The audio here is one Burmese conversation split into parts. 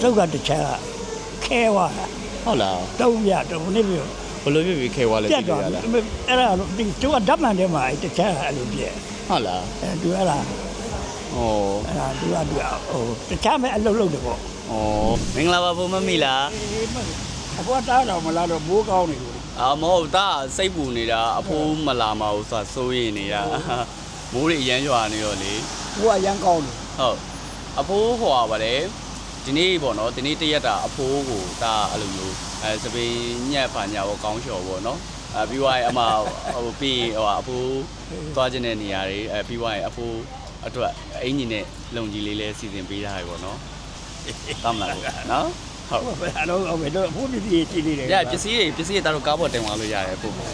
စုပ်ကတစ်ချက်ကခဲသွားတာဟုတ်လားတုံးပြတုံးနေပြီဘယ်လိုဖြစ်ပြီးခဲသွားလဲပြတ်သွားသိပြီလားအဲ့ဒါတော့ဒီသူကဓာတ်မှန်ထဲမှာအဲ့တစ်ချက်ကအဲ့လိုပြည့်ဟုတ်လားအဲသူအဲ့ဒါဩအဲ့ဒါသူကသူကဟိုတစ်ချမဲ့အလုပ်လုပ်တယ်ပေါ့ဩမင်္ဂလာပါဘုံမမီလားအဖေတားတော့မလားတော့မိုးကောင်းနေလို့အာမဟုတ်တာစိတ်ပူနေတာအဖိုးမလာမအောင်ဆိုစိုးရိမ်နေတာမိုးတွေအရမ်းရွာနေတော့လေဘိုးကရမ်းကောင်းတယ်ဟုတ်အဖိုးဟောပါပါတယ် ဒီနေ့ပေါ့နော်ဒီနေ့တရက်တာအဖိုးကိုဒါအဲ့လိုမျိုးအဲစပင်းညက်ပါညာကိုကောင်းလျှော်ပေါ့နော်အဲပြီးသွားရင်အမဟိုပြီးဟိုအဖိုးသွားခြင်းတဲ့နေရာတွေအဲပြီးသွားရင်အဖိုးအတွက်အင်ဂျင်နဲ့လုံကြီးလေးလဲစီစဉ်ပေးထားရပေါ့နော်တမ်းလာလို့နော်ဟုတ်ဟုတ်ပဲအဲ့တော့ဟုတ်ပဲတော့ဘိုးပြည့်ပြည့်ကြည့်နေတယ်ရပစ္စည်းတွေပစ္စည်းတွေတာတော့ကားပေါ်တင်သွားလို့ရတယ်အဖိုးဟုတ်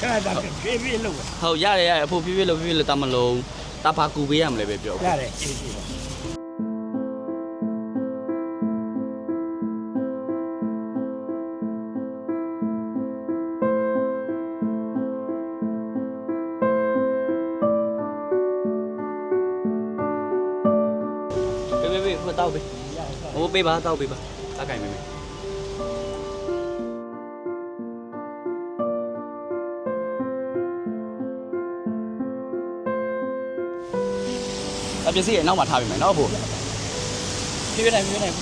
ခဏတာဖြည်းဖြည်းလုပ်ဟုတ်ရတယ်ရတယ်အဖိုးဖြည်းဖြည်းလို့ဖြည်းဖြည်းလို့တမလုံးတာဘာကူပေးရမလဲပဲပြောရတယ်ကြည့်ကြည့် ဟိုပေးပါတောက်ပေးပါအကင်မေမေအပစ္စည်းရဲ့နောက်မှာထားပေးမယ်နော်အဖိုးဖြည်းဖြည်းနိုင်ဖြည်းဖြည်းနိုင်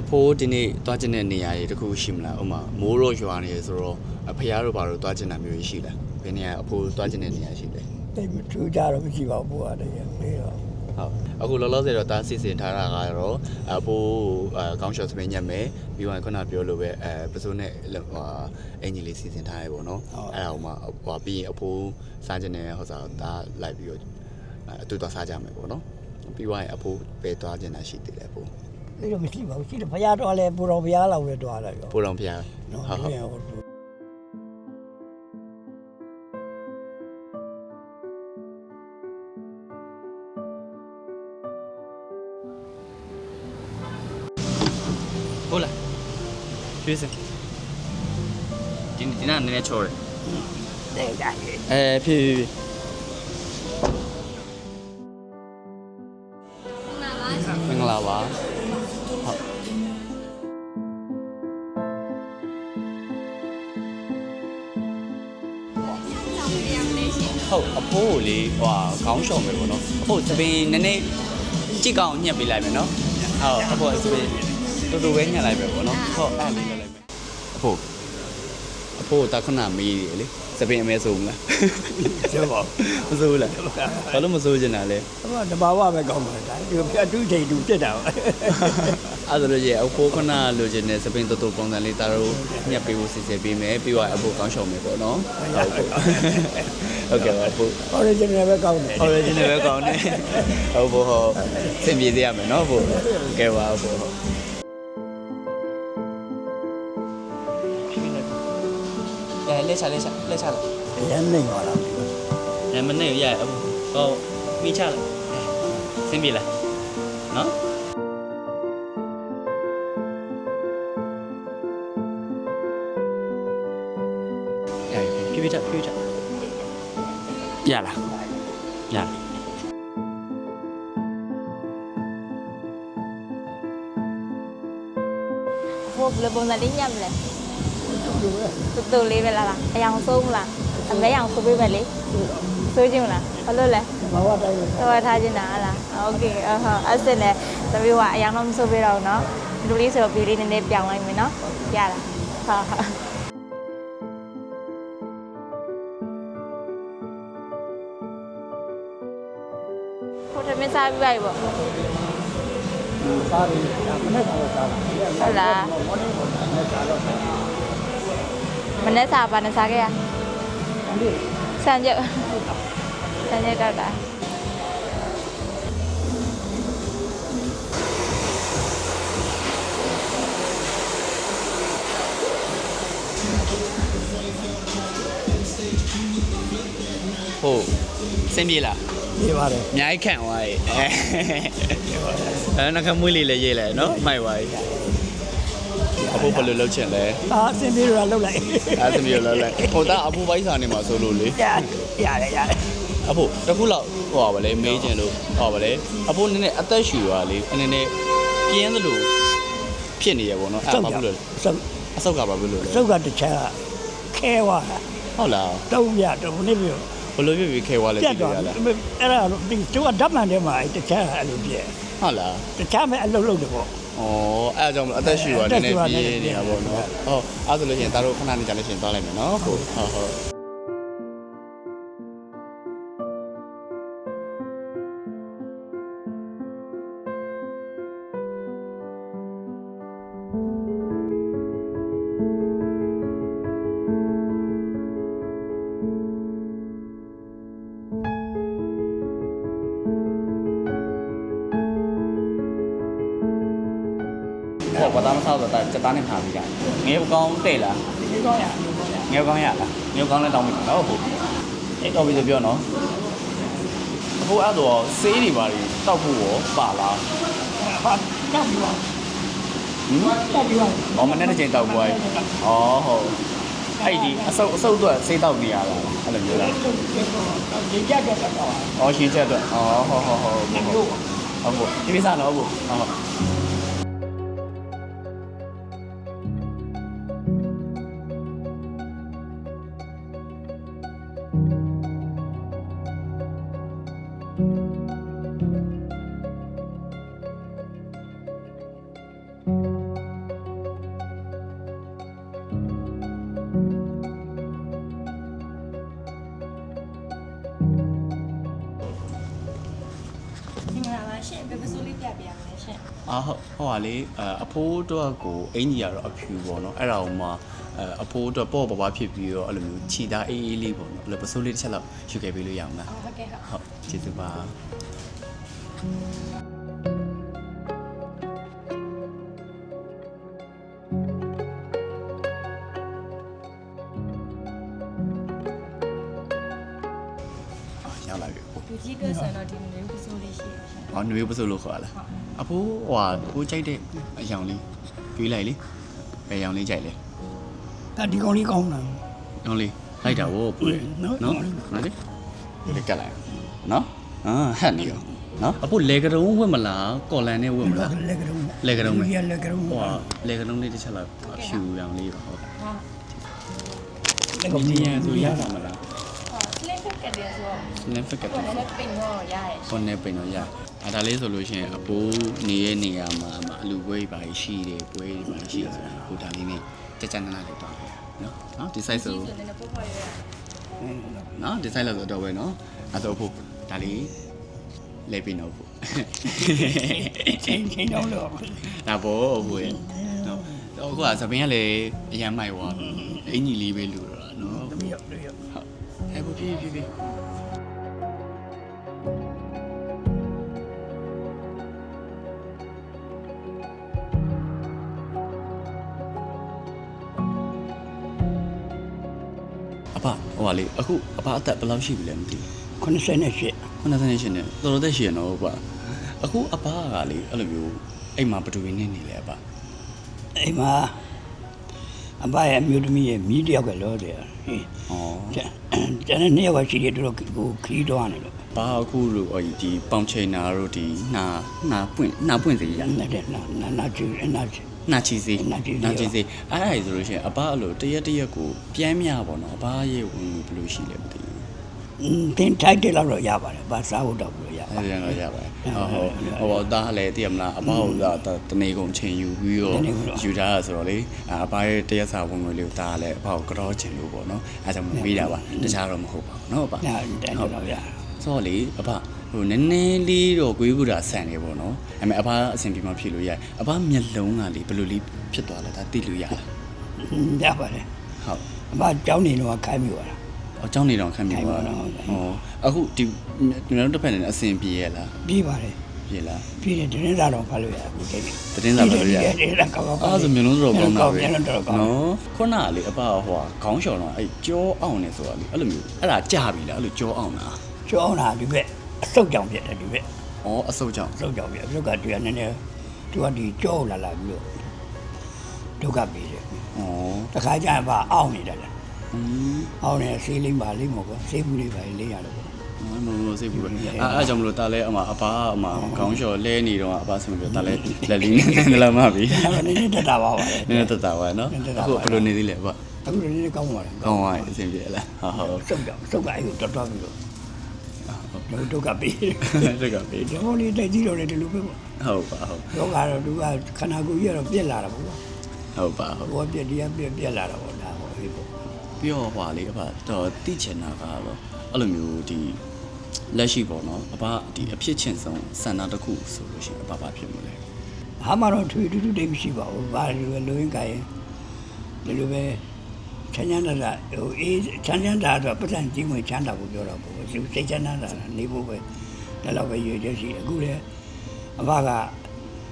အဖိုးဒီနေ့တွားကျင်တဲ့နေရာတွေတခုရှိမလားဥမာမိုးတော့ရွာနေရဆိုတော့အဖေတို့ဘာလို့တွားကျင်တာမျိုးရှိလားဘယ်နေရာအဖိုးတွားကျင်တဲ့နေရာရှိလဲ တိတ်မထူးကြတော့မရှိပါဘူးဘိုးကတည်းကပြီးတော့ဟုတ်အခုလောလောဆယ်တော့ဒါစီစဉ်ထားတာကတော့အဖိုးအဲကောင်းရှော့စပင်းညက်မယ်ပြီးတော့ခုနပြောလို့ပဲအဲပစိုးနဲ့ဟိုအင်ဂျီလေးစီစဉ်ထားရပေါ့နော်အဲ့ဒါဟိုမှာဟိုပြီးရင်အဖိုးစားခြင်းနဲ့ဟိုစားဒါလိုက်ပြီးတော့အတူတူစားကြမယ်ပေါ့နော်ပြီးသွားရင်အဖိုးပဲသွားခြင်းတာရှိသေးတယ်အဖိုးဒီလိုမရှိပါဘူးရှိတယ်ဘုရားတော်လဲပူတော်ဘုရားလောက်ပဲတော်တယ်ရောပိုးတော်ဖျားနော်ဟုတ်ဟုတ်ဟုတ်ဟုတ်ဟုတ် ပြေးစဒီဒီနာနည်းနည်းချောတယ်တဲ့ကြရဲ့အဲဖြည်းဖြည်းဖြည်းမင်္ဂလာပါဟုတ်ဟုတ်အဖိုးကိုလေဟိုဟာခေါင်းလျှော်မယ်ပေါ့နော်အဖိုးစပင်းနည်းနည်းကြည့်ကောင်းညှက်ပေးလိုက်မယ်နော်ဟုတ်အဖိုးစပင်းတူတူပဲညှက်လိုက်ပဲပေါ့နော်ဟုတ်အဲ့လေးလုပ်လိုက်မယ်အဖိုး အဖိုးတာခုနမေးတယ်လေစပင်းအမဲဆိုမလားကျော်ပါမဆိုးလားဘာလို့မဆိုးချင်တာလဲဟိုတဘာဝပဲကောင်းပါလားဒီအတူချိန်တူတက်တာပါအဲ့ဒါလို့ရအဖိုးခုနလိုချင်တဲ့စပင်းတူတူပုံစံလေးတာတို့ညှက်ပေးဖို့စီစဉ်ပေးမယ်ပြီးတော့အဖိုးခေါင်းလျှော်မယ်ပေါ့နော်ဟုတ်ကဲ့ဟုတ်ကဲ့ပါအဖိုး original ပဲကောင်းတယ် original ပဲကောင်းတယ်ဟုတ်ဖို့ဟုတ်စင်ပြေသေးရမယ်နော်ဖို့ကဲပါဖို့ ဟုတ်အဲလက်ချလက်ချလက်ချလာရမ်းနေပါလားအဲမနေ့ရအဖို့ဟောမိချလာစင်ပြေလားနော်အဲပြပြချပြပြချရလားရလားဟိုဘယ်လိုပုံစံလေးညံ့မလဲ တူတူလေးပဲလားလားအယောင်ဆုံးမလားအမဲရောင်ဆိုပေးပဲလေဆိုခြင်းမလားဘာလို့လဲ ဘာဝတိုင်းပဲ တော့ထားခြင်းတာဟလားโอเคအဟုတ်အစစ်နဲ့သမီးကအယောင်တော့မဆိုပေးတော့ဘူးเนาะဒီလိုလေးဆိုတော့ပြလေးနည်းနည်းပြောင်းလိုက်မယ်เนาะရလားဟာဟာဟိုတမင်စားပြီးပါပြီပေါ့ စားပြီးမနေ့ကတော့စားတာ ဟုတ်လား မနေ့စားပါနဲ့စားခဲ့ရဆန်ကျက်ဆန်ကျက်ကောက်တာဟုတ်စင်ပြေလားဒီပါတယ်အများကြီးခံသွားရေအဲနောက်ခမွေးလေးလည်းရေးလိုက်နော်မိုက်သွားရေ အဖိုးဘယ်လိုလုပ်ချင်လဲအာအစင်ပြေတော့လောက်လိုက်အဲသမီးကိုလောက်လိုက်ဟိုတာအဖိုးပိုင်းစာနေမှာဆိုလို့လေရရတယ်ရတယ်အဖိုးတစ်ခုလောက်ဟိုပါဗလေမေးချင်လို့ဟောပါလေအဖိုးနည်းနည်းအသက်ရှူပါလေနည်းနည်းပြင်းသလိုဖြစ်နေရပေါ့နော်အဲ့စုပ်ဘာကြဖြစ်လို့လဲစုပ်အဆုတ်ကဘာဖြစ်လို့လဲစုပ်ကတစ်ချက်ကခဲသွားတာဟုတ်လားတုံးရတော့နေပြီးဘယ်လိုဖြစ်ပြီးခဲသွားလဲပြတ်သိသွားရတယ်လားအဲ့ဒါတော့ဒီကျိုးကဓာတ်မှန်ထဲမှာအဲ့တစ်ချက်ကအဲ့လိုပြည့်ဟုတ်လားတစ်ချက်မဲ့အလုပ်လုပ်တယ်ပေါ့ ဩအဲ့အကြောင့်မလို့အသက်ရှူရနည်းနည်းပြင်းနေတာပေါ့နော်ဟုတ်အဲ့ဆိုလို့ရှိရင်ဒါတို့ခဏနေကြလို့ရှိရင်သွားလိုက်မယ်နော်ဟုတ်ဟုတ် ဟုတ်ဟောဘာသာမဆောက်တော့စက်သားနဲ့ထားပြီးကြငယ်ကောင်းတဲ့လားဒီကောင်းရငယ်ကောင်းရလားငယ်ကောင်းလည်းတောင်းပြီနော်ဟုတ်အဲ့တော့ပြီးဆိုပြောနော်အခုအဲ့တော့ဆေးတွေပါတွေတောက်ဖို့ရောပါလားဟာတောက်ပြီးပါဟင်တောက်ပြီးပါ။အော်မနေ့တစ်ချိန်တောက်ပွား။အော်ဟုတ်။အဲ့ဒီအဆုပ်အဆုပ်အတွက်ဆေးတောက်နေရတာအဲ့လိုမျိုးလားဒီကြက်တော့တော့။အော်ရှင်ချက်အတွက်။အော်ဟုတ်ဟုတ်ဟုတ်ဟုတ်ဒီဟုတ်လိုဟုတ်ဟုတ်ဒီပိစားတော့ဟုတ်ဟုတ် မင်္ဂလာပါရှင်ဘယ်ပစိုးလေးပြပြရမလဲရှင်အာဟုတ်ဟိုဟာလေအဖိုးတော့ကိုအင်ကြီးရတော့အဖြူပေါ့နော်အဲ့ဒါကိုမှ အဖိုးတော့ပေါ့ပေါ့ပါဖြစ်ပြီးတော့အဲ့လိုမျိုးခြိသားအေးအေးလေးပေါ့နော်အဲ့လိုပစိုးလေးတစ်ချက်လောက်ယူခဲ့ပေးလို့ရအောင်လားအော်ဟုတ်ကဲ့ဟုတ်ဟုတ်ကျေးဇူးပါရောက်လာပြီကိုလူကြီးအတွက်ဆိုရင်တော့ဒီမျိုးပစိုးလေးရှိရရှင်။အော်ຫນွေပစုလို့ခေါ်ရလား။အဖိုးဟိုဟာကိုကြိုက်တဲ့အယောင်လေးကျွေးလိုက်လေ။ဘယ်အယောင်လေးကြိုက်လဲ ဒါဒီကောင်းလေးကောင်းတာ။အောင်လေးလိုက်တာဝို့ပူတယ်နော်နော်။ဟုတ်လေ။ဒီကတ်လိုက်။နော်။အာဟတ်နေရော။နော်။အဖိုးလေကတုံးဝတ်မလား။ကော်လန်နဲ့ဝတ်မလားလက်ကုံ။လေကတုံးပဲဒီလက်ကုံ။ဟိုဟာလေကတုံးလေးတစ်ချက်လောက်ဖြူရောင်လေးပါဟုတ်ဟာ။ကွန်ပီယန်ဆိုရတာမလားဟောစလင်းဖက်ကတည်းဆိုတော့။လင်းဖက်ကတ်ကိုယ်လည်းပိန်တော့ရရဲ့ခွန်နဲ့ပိန်တော့ရ အဲဒါလေးဆိုလို့ရှိရင်အပိုးနေရဲ့နေရာမှာမှာအလူပွဲပါရှိတယ်ပွဲတွေပါရှိတယ်ဆိုတော့ကိုဒါလေးနဲ့ကြက်ကြက်နနလေးတော့တယ်နော်နော်ဒီ size ဆိုဆိုလည်းပို့ပေါ်ရရနော်ဒီ size လောက်ဆိုတော့ပဲနော်အဲဆိုအဖို့ဒါလေးလဲပြီးတော့ဖို့ချင်းချင်းတော့လို့ဒါပေါ့အဖို့ရဲ့နော်တော့အခုကသပင်းကလည်းအရန်မိုက်သွားပြီအင်ကြီးလေးပဲလို့တော့နော်တမီးရောက်တယ်ဟုတ်အဲဖို့ပြေးပြေးပြေး ဖဟိုပါလေအခုအဖအသက်ဘယ်လောက်ရှိပြီလဲမသိဘူး98 98နဲ့တော်တော်သက်ရှိရနော်ဗျအခုအဖကလေအဲ့လိုမျိုးအိမ်မှာဘယ်သူရင်းနေနေလဲအဖအိမ်မှာအဘရဲ့အမျိုးသမီးရဲ့မိတယောက်ကလောတယ်ဟင်းဩကျန်ကျန်တဲ့နှစ်ယောက်ကရှိတယ်သူတို့ကိုခီးတော့နေလို့ဘာအခုလို့ဟိုဒီပေါင်ချိန်နာတို့ဒီနာနာပွင့်နာပွင့်စေရနဲ့နာနာနာချူနာချူ နာချီစေနာချီစေနာချီစေအဲ့ဒါဆိုလို့ရှိရင်အဘအဲ့လိုတရက်တရက်ကိုပြန်မြပါတော့အဘရဲ့ဝင်ဘယ်လိုရှိလဲမသိဘူးတင်ထိုက်တယ်လို့တော့ရပါတယ်ဘာစားဖို့တော့လို့ရပါအဲ့ဒါတော့ရပါတယ်ဟုတ်ဟုတ်ဟိုတော့ဒါလည်းသိရမလားအဘကတနေကုန်ချိန်ယူပြီးတော့ယူထားတာဆိုတော့လေအဘရဲ့တရက်စာဝင်ငွေလေးကိုဒါလည်းအဘကိုကြောချင်လို့ပေါ့နော်အဲဒါကြောင့်မေးတာပါတခြားတော့မဟုတ်ပါဘူးနော်အဘနာတယ်တော့ရဆိုတော့လေအဘ ဟိုနည်းနည်းလေးတော့ကွေးကူတာဆန်နေပေါ့နော်ဒါပေမဲ့အဖအဆင်ပြေမှဖြစ်လို့ရတယ်အဖမျက်လုံးကလေဘယ်လိုလေးဖြစ်သွားလဲဒါသိလို့ရလားရပါတယ်ဟုတ်အဖကြောင်းနေတော့ခိုင်းမိသွားတာအကြောင်းနေတော့ခံမိသွားတာဟောအခုဒီကျွန်တော်တို့တစ်ဖက်နဲ့အဆင်ပြေရလားပြေပါတယ်ပြေလားပြေတယ်တင်းစားတော့ဖတ်လို့ရအခုကိစ္စတင်းစားတော့ရတင်းစားကောင်းကောင်းအဲ့ဒါမျိုးလုံးတော့ကောင်းတာပဲနော်ခုနကလေအပအဟွာခေါင်းလျှော်တော့အဲ့ကြောအောင်နေဆိုတာလေအဲ့လိုမျိုးအဲ့ဒါကြပြီလားအဲ့လိုကြောအောင်လားကြောအောင်လားဒီဘက် အဆုတ်ကြောင်ပြတယ်ဒီဘက်ဩအဆုတ်ကြောင့်အဆုတ်ကြောင်ပြအဆုတ်ကတူရနည်းနည်းသူကဒီကျောလာလာပြီးတော့ဒုက္ခပေးတယ်ဩတခါကျရင်ပါအောင်းနေတယ်လားอืมအောင်းနေဆေးလေးပါလေးမဟုတ်ဘူးဆေးဘူးလေးပါလေးရတယ်ပေါ့ဩမမစိတ်ဘူးပဲအဲအဲ့ကြောင့်မလို့တာလဲအမအဘအမခေါင်းလျှော်လဲနေတော့အဘဆင်မပြောတာလဲလက်လေးနဲ့နဲ့လာမှပြီအဲ့တော့နည်းနည်းတက်တာပါပါလေနည်းနည်းတတပါနော်အခုဘယ်လိုနေသေးလဲဗျအခုလည်းနည်းနည်းကောင်းပါလားကောင်းပါအဆင်ပြေလားဟုတ်ဟုတ်စုပ်တော့စုပ်ကအဲ့ကိုတော်တော်ပြီးတော့ တော့ဒုက္ခပေးတကပေးဒီမောလေးတိုက်ကြည့်တော့လေဒီလိုပဲပေါ့ဟုတ်ပါဟုတ်လောကတော့သူကခန္ဓာကိုယ်ကြီးကတော့ပြက်လာတာပေါ့ကွာဟုတ်ပါဟုတ်ဘောပြက်တရားပြက်ပြက်လာတာပေါ့ဒါပေါ့ဟေးပေါ့ပြီးတော့ဟွာလေးအဖတော့တိချင်တာကတော့အဲ့လိုမျိုးဒီလက်ရှိပေါ့နော်အဖဒီအဖြစ်ချင်းဆုံးစန္ဒတစ်ခုဆိုလို့ရှိရင်အဖဘာဖြစ်မလဲဘာမှတော့ထွေတူတူတိတ်မရှိပါဘူးဘာလိုပဲလိုရင်းကြရင်ဒီလိုပဲ ချမ်းချမ်းသာသာဟိုအေးချမ်းချမ်းသာသာပတ်စံကြီးဝင်ချမ်းသာဖို့ပြောတာပေါ့စိတ်ချမ်းသာသာနေဖို့ပဲဒါတော့ပဲရွေချက်ရှိတယ်အခုလည်းအဘက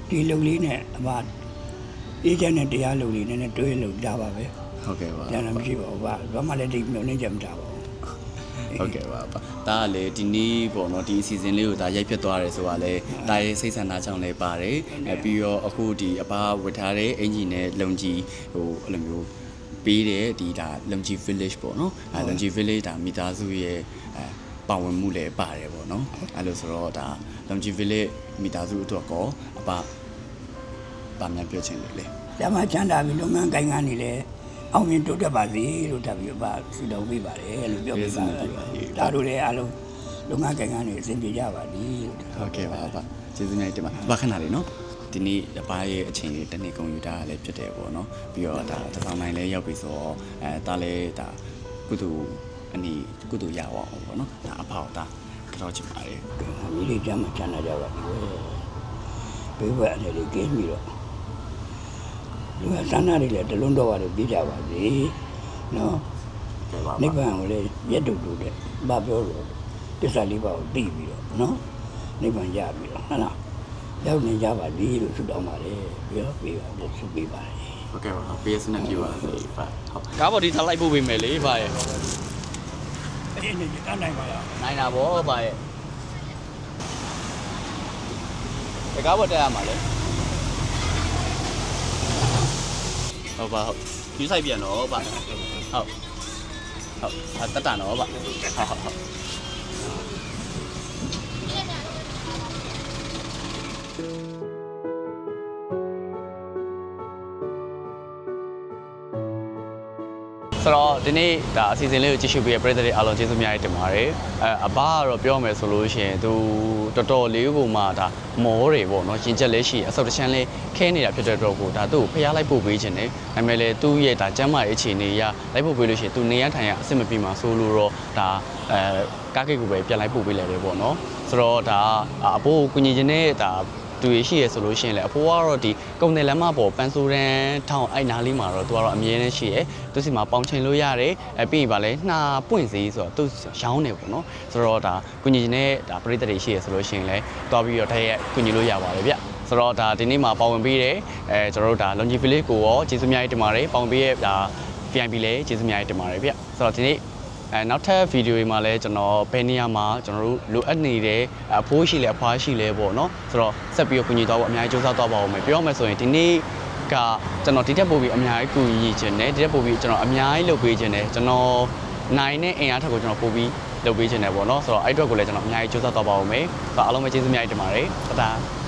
ဒီလုံလေးနဲ့အဘအေးချမ်းတဲ့တရားလုံလေးနဲ့နဲ့တွဲလုံကြပါပဲဟုတ်ကဲ့ပါကျန်တာမရှိပါဘူးဘာဘာမှလည်းတိတ်မျောနေကြမှာတာပါဘူးဟုတ်ကဲ့ပါပါဒါကလေဒီနေ့ပေါ့နော်ဒီအစီအစဉ်လေးကိုဒါရိုက်ဖြတ်သွားတယ်ဆိုတာလေဒါရဲ့စိတ်ဆန္ဒကြောင့်လည်းပါတယ်အဲပြီးတော့အခုဒီအဘဝတ်ထားတဲ့အင်ဂျီနဲ့လုံကြီးဟိုအဲ့လိုမျိုး ပေးတယ်ဒီဒါလုံကြီး village ပေါ့နော်အဲလုံကြီး village ဒါမိသားစုရဲ့အဲပါဝင်မှုလည်းပါတယ်ပေါ့နော်အဲ့လိုဆိုတော့ဒါလုံကြီး village မိသားစုအတွက်ကောအဘဗာမြန်ပြောချင်လို့လေကျမချမ်းသာပြီလုပ်ငန်းကိုင်ငန်းနေလေအောင်မြင်တိုးတက်ပါစေလို့တက်ပြီးပါဆုတောင်းပေးပါတယ်လို့ပြောပြပါတယ်ဒါတို့လည်းအားလုံးလုပ်ငန်းကိုင်ငန်းတွေအဆင်ပြေကြပါသည်လို့ဟုတ်ကဲ့ပါဗျကျေးဇူးများတင်ပါဘာခဏလေးနော် ဒီနေ့အပားရဲ့အချိန်လေးတနေ့ကွန်ပျူတာလည်းဖြစ်တယ်ပေါ့နော်ပြီးတော့ဒါတစ်ဆောင်နိုင်လည်းရောက်ပြီဆိုတော့အဲဒါလည်းဒါကုတူအနီကုတူရအောင်ပေါ့နော်ဒါအဖောက်ဒါကတော့ချင်ပါတယ်မိလေးကျမ်းမှာချမ်းသာကြပါစေဘေးဘက်အနေလေးကင်းပြီးတော့လူကသန္တာတွေလည်းတလုံးတော့ပါတယ်ပြကြပါစေနော်နိဗ္ဗာန်ကိုလည်းရက်တုတ်တုတ်တဲ့ဘာပြောလို့တစ္ဆာလေးပါးကိုသိပြီးတော့နော်နိဗ္ဗာန်ရပြီးတော့ဟုတ်လား ရောက်နေကြပါပြီလို့ဆုတောင်းပါတယ်ပြောပေးပါတယ်ဆုပေးပါတယ်ဟုတ်ကဲ့ပါပေးစနေပြပါစေပါဟုတ်ကားပေါ်ဒီထားလိုက်ဖို့ပေးမယ်လေပါရဲ့အဲ့ဒီတန်းနိုင်ပါလားနိုင်တာဗောပါရဲ့ဒီကားပေါ်တက်ရမှာလေဟုတ်ပါဟုတ်ယူဆိုင်ပြန်တော့ပါဟုတ်ဟုတ်တတ်တာတော့ပါဟုတ်ဟုတ်ဟုတ် ဆိုတော့ဒီနေ့ဒါအစီအစဉ်လေးကိုကြည့်ရှုပေးရတဲ့ပရိသတ်တွေအားလုံးကျေးဇူးများတင်ပါတယ်အဲအဘကတော့ပြောမယ်ဆိုလို့ရှိရင်သူတော်တော်လေးကိုမှဒါမောတွေပေါ့နော်ရင်ချက်လေးရှိအဆုတ်တချမ်းလေးခဲနေတာဖြစ်တဲ့တော့ကိုဒါသူ့ကိုဖျားလိုက်ပို့ပေးခြင်းနဲ့ဒါပေမဲ့လည်းသူ့ရဲ့ဒါကျမ်းမာရေးအခြေအနေရလိုက်ပို့ပေးလို့ရှိရင်သူနေရထိုင်ရအဆင်မပြေမှာဆိုလို့တော့ဒါအဲကားကိတ်ကိုပဲပြန်လိုက်ပို့ပေးလိုက်တယ်ပေါ့နော်ဆိုတော့ဒါအဘိုးကိုကုညီခြင်းနဲ့ဒါ သူရရှိရဆိုလို့ရှိရင်လည်းအဖိုးကတော့ဒီကုံတယ်လမ်းမပေါ်ပန်းဆိုးရန်ထောင်အိုက်နားလေးမှာတော့သူကတော့အမြဲတမ်းရှိရယ်သူစီမှာပေါင်ချိန်လို့ရတယ်အဲပြီးရင်ဗာလဲနှာပွင့်စေးဆိုတော့သူရောင်းနေပေါ့နော်ဆိုတော့ဒါကုညီချင်းနဲ့ဒါပရိသတ်တွေရှိရဆိုလို့ရှိရင်လည်းတွားပြီးတော့တရက်ကုညီလို့ရပါတယ်ဗျဆိုတော့ဒါဒီနေ့မှာပါဝင်ပြီးတယ်အဲကျွန်တော်တို့ဒါ Longi Village ကိုရောကျေးဇူးများတင်ပါတယ်ပါဝင်ပြီးရဲ့ဒါ VIP လည်းကျေးဇူးများတင်ပါတယ်ဗျဆိုတော့ဒီနေ့ အဲနောက်ထပ်ဗီဒီယိုတွေမှာလည်းကျွန်တော်ဘယ်နေရာမှာကျွန်တော်တို့လိုအပ်နေတဲ့အဖိုးရှိလဲအဖွားရှိလဲပေါ့နော်ဆိုတော့ဆက်ပြီးတော့ကူညီတော့ဖို့အများကြီးစူးစမ်းတော့ပါအောင်မယ်ပြောရမယ်ဆိုရင်ဒီနေ့ကကျွန်တော်ဒီတက်ပို့ပြီးအများကြီးကူညီခြင်းနဲ့ဒီတက်ပို့ပြီးကျွန်တော်အများကြီးလုပ်ပေးခြင်းနဲ့ကျွန်တော်နိုင်တဲ့အင်အားထက်ကိုကျွန်တော်ပို့ပြီးလုပ်ပေးခြင်းနဲ့ပေါ့နော်ဆိုတော့အဲ့အတွက်ကိုလည်းကျွန်တော်အများကြီးစူးစမ်းတော့ပါအောင်မယ်ဆိုတော့အားလုံးပဲကျေးဇူးများတင်ပါတယ်တတား